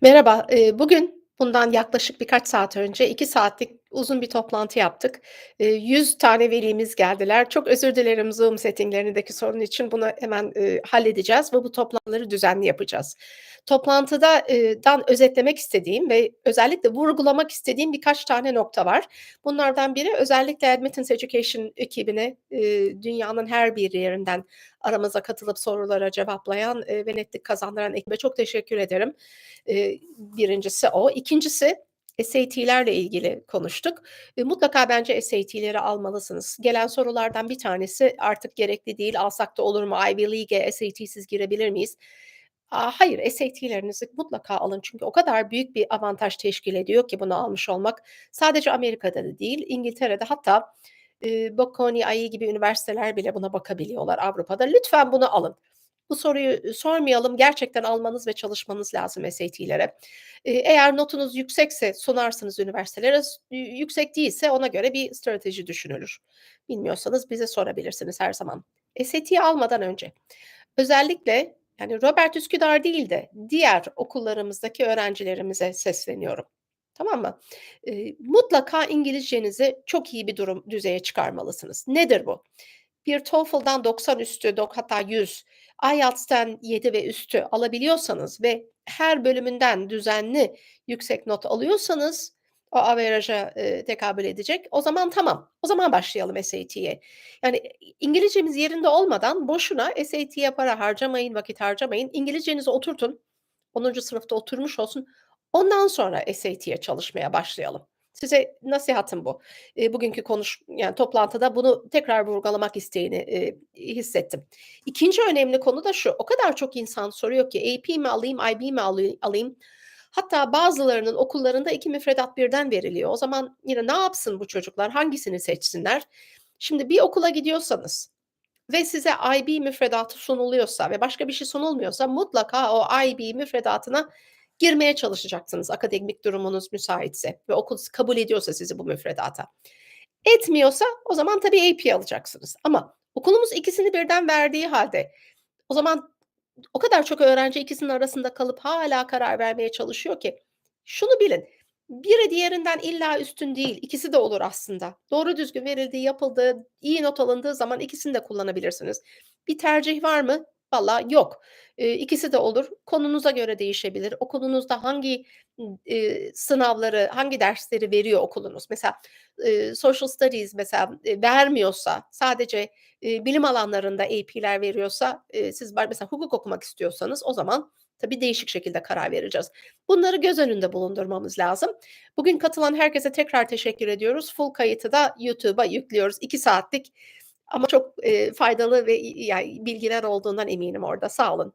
Merhaba, bugün bundan yaklaşık birkaç saat önce 2 saatlik uzun bir toplantı yaptık. Eee, 100 tane velimiz geldiler. Çok özür dilerim Zoom setting'lerindeki sorun için. Bunu hemen, halledeceğiz ve bu toplantıları düzenli yapacağız. Toplantıda dan özetlemek istediğim ve özellikle vurgulamak istediğim birkaç tane nokta var. Bunlardan biri özellikle Admittance Education ekibine, dünyanın her bir yerinden aramıza katılıp sorulara cevaplayan, ve netlik kazandıran ekibe çok teşekkür ederim. Eee, 1'incisi o. 2'ncisi SAT'lerle ilgili konuştuk. Eee, mutlaka bence SAT'leri almalısınız. Gelen sorulardan bir tanesi artık gerekli değil, alsak da olur mu? Ivy League'e SAT'siz girebilir miyiz? Aaa, hayır, SAT'lerinizi mutlaka alın çünkü o kadar büyük bir avantaj teşkil ediyor ki bunu almış olmak. Sadece Amerika'da da değil, İngiltere'de hatta, eee, Bocconi, IE gibi üniversiteler bile buna bakabiliyorlar Avrupa'da. Lütfen bunu alın. Bu soruyu sormayalım, gerçekten almanız ve çalışmanız lazım SAT'lere. Eğer notunuz yüksekse sunarsınız üniversitelere, yüksek değilse ona göre bir strateji düşünülür. Bilmiyorsanız bize sorabilirsiniz her zaman. SAT'yi almadan önce özellikle, yani, Robert Üsküdar değil de diğer okullarımızdaki öğrencilerimize sesleniyorum. Tamam mı? Eee, mutlaka İngilizcenizi çok iyi bir durum düzeye çıkarmalısınız. Nedir bu? Bir TOEFL'dan 90 üstü hatta 100, IELTS'ten 7 ve üstü alabiliyorsanız ve her bölümünden düzenli yüksek not alıyorsanız o average'a, eee, tekabül edecek. O zaman tamam. O zaman başlayalım SAT'ye. Yani, İngilizcemiz yerinde olmadan boşuna SAT'ye para harcamayın, vakit harcamayın. İngilizcenizi oturtun. 10. sınıfta oturmuş olsun. Ondan sonra SAT'ye çalışmaya başlayalım. Size nasihatım bu. Eee, bugünkü konuş yani, toplantıda bunu tekrar vurgulamak isteğini, eee, hissettim. 2'nci önemli konu da şu: O kadar çok insan soruyor ki AP mi alayım, IB mi alayım? Hatta bazılarının okullarında 2 müfredat birden veriliyor. O zaman yine ne yapsın bu çocuklar? Hangisini seçsinler? Şimdi bir okula gidiyorsanız ve size IB müfredatı sunuluyorsa ve başka bir şey sunulmuyorsa mutlaka o IB müfredatına girmeye çalışacaksınız akademik durumunuz müsaitse ve okul kabul ediyorsa sizi bu müfredata. Etmiyorsa o zaman tabii AP alacaksınız ama okulumuz ikisini birden verdiği hâlde o zaman o kadar çok öğrenci ikisinin arasında kalıp hâlâ karar vermeye çalışıyor ki şunu bilin, biri diğerinden illa üstün değil, ikisi de olur aslında. Doğru düzgün verildiği, yapıldığı, iyi not alındığı zaman ikisini de kullanabilirsiniz. Bir tercih var mı? Valla yok. Eee, ikisi de olur. Konunuza göre değişebilir. Okulunuzda hangi, eee, sınavları, hangi dersleri veriyor okulunuz? Mesela, eee, Social Studies mesela, eee, vermiyorsa, sadece, eee, bilim alanlarında AP'ler veriyorsa, eee, siz mesela hukuk okumak istiyorsanız o zaman tabii değişik şekilde karar vereceğiz. Bunları göz önünde bulundurmamız lazım. Bugün katılan herkese tekrar teşekkür ediyoruz. Full kayıtı da YouTube'a yüklüyoruz. 2 saatlik ama çok, eee, faydalı ve, yani, bilgiler olduğundan eminim orada. Sağ olun.